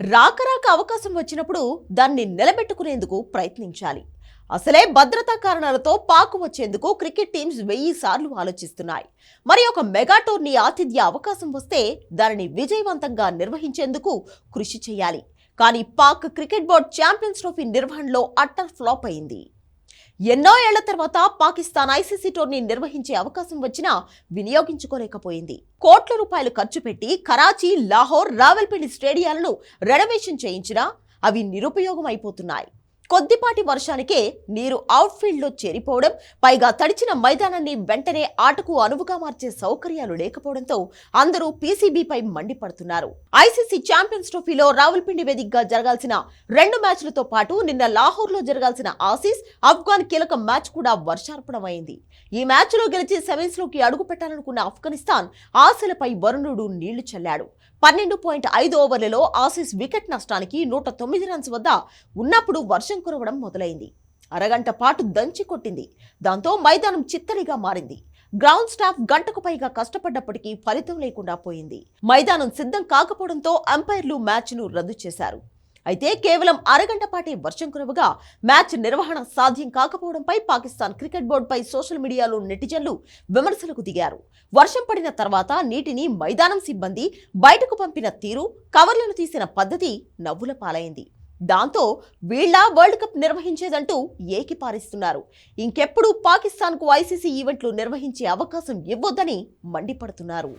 రాకరాక అవకాశం వచ్చినప్పుడు దాన్ని నిలబెట్టుకునేందుకు ప్రయత్నించాలి. అసలే భద్రతా కారణాలతో పాకు వచ్చేందుకు క్రికెట్ టీమ్స్ వెయ్యి సార్లు ఆలోచిస్తున్నాయి. మరి ఒక మెగా టోర్నీ ఆతిథ్య అవకాశం వస్తే దానిని విజయవంతంగా నిర్వహించేందుకు కృషి చేయాలి. కానీ Pak cricket board champions trophy నిర్వహణలో అట్టర్ ఫ్లాప్ అయింది. ఎన్నో ఏళ్ళ తర్వాత పాకిస్తాన్ ఐసీసీ టోర్నీ నిర్వహించే అవకాశం వచ్చినా వినియోగించుకోలేకపోయింది. కోట్ల రూపాయలు ఖర్చు పెట్టి కరాచీ లాహోర్ రావల్పిండి స్టేడియాలను రెనోవేషన్ చేయించినా అవి నిరుపయోగం అయిపోతున్నాయి కొద్దిపాటి వర్షానికే నీరు అవుట్ఫీల్డ్లో చేరిపోవడం పైగా తడిచిన మైదానాన్ని వెంటనే ఆటకు అనువుగా మార్చే సౌకర్యాలు లేకపోవడంతో అందరూ పీసీబీపై మండిపడుతున్నారు. ఐసీసీ ఛాంపియన్స్ ట్రోఫీలో రావుల్పిండి వేదికగా జరగాల్సిన రెండు మ్యాచ్లతో పాటు నిన్న లాహోర్లో జరగాల్సిన ఆసీస్ ఆఫ్ఘాన్ కీలక మ్యాచ్ కూడా వర్షార్పణమైంది. ఈ మ్యాచ్లో గెలిచి సెవెన్స్లోకి అడుగు పెట్టాలనుకున్న ఆఫ్ఘనిస్తాన్ ఆశలపై వరుణుడు నీళ్ళు చల్లాడు. పన్నెండు పాయింట్ ఐదు ఓవర్లలో ఆసీస్ వికెట్ నష్టానికి నూట తొమ్మిది రన్స్ వద్ద ఉన్నప్పుడు వర్షం వర్షం కురవడం మొదలైంది. అరగంట పాటు దంచి కొట్టింది. దాంతో మైదానం చిత్తడిగా మారింది. గ్రౌండ్ స్టాఫ్ గంటకు పైగా కష్టపడ్డప్పటికీ ఫలితం లేకుండా పోయింది. మైదానం సిద్ధం కాకపోవడంతో అంపైర్లు మ్యాచ్ను రద్దు చేశారు. అయితే కేవలం అరగంట పాటే వర్షం కురవగా మ్యాచ్ నిర్వహణ సాధ్యం కాకపోవడంపై పాకిస్తాన్ క్రికెట్ బోర్డుపై సోషల్ మీడియాలో నెటిజన్లు విమర్శలకు దిగారు. వర్షం పడిన తర్వాత నీటిని మైదానం సిబ్బంది బయటకు పంపిన తీరు కవర్లను తీసిన పద్ధతి నవ్వుల పాలైంది. దాంతో వీళ్ళ వరల్డ్ కప్ నిర్వహించేదంటూ ఏకిపారిస్తున్నారు. ఇంకెప్పుడు పాకిస్తాన్కు ఐసీసీ ఈవెంట్లు నిర్వహించే అవకాశం ఇవ్వొద్దని మండిపడుతున్నారు.